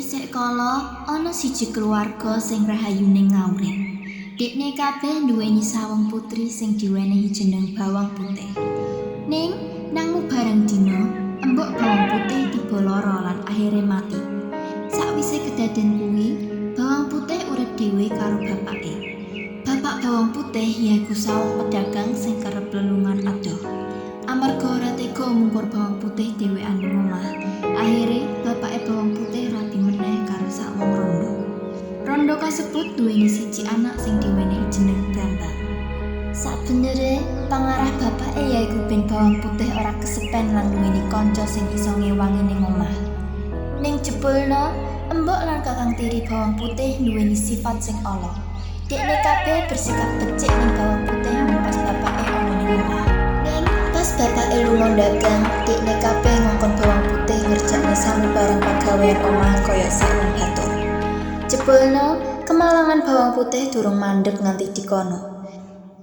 Sek kala ana siji keluarga sing rahayune ngawrit. Dekne kabeh duweni sawang putri sing diwenehi jeneng bawang putih. Ning nang bareng dina, embok bawang putih tiba lara lan akhirnya mati. Sakwise kedaden kuwi, bawang putih urip dhewe karo bapake. Bapak bawang putih yaiku sawang pedagang sing kerep lelungan adoh. Amarga ora tega mungkur bawang putih dhewean ning omah, akhire bapake bawang putih kasebut duweni siji anak sing diwenehi jeneng Brambang. Sabenere pangarah bapake yaiku ben bawang putih ora kesepen lan duweni kanca sing iso ngewangi ning omah. Ning jebulna, embok lan kakang tiri bawang putih duweni sifat sing ala. Dekne kabeh bersikap becik ning bawang putih pas bapake ana ning omah. Ning pas bapake lunga dagang, dekne kabeh ngongkon bawang putih ngerjakne samubarang pagawean omah kaya sak wong batur. Jebulna, kemalangan bawang putih durung mandeg nganti dikono.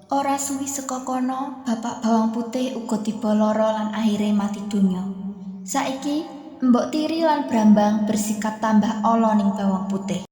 Ora suwi saka kono, bapak bawang putih uga tiba lara lan akhirnya mati donya. Saiki, Mbok Tiri lan Brambang bersikap tambah ala ning bawang putih.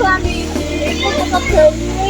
Kami. Bunny, pupunta kami.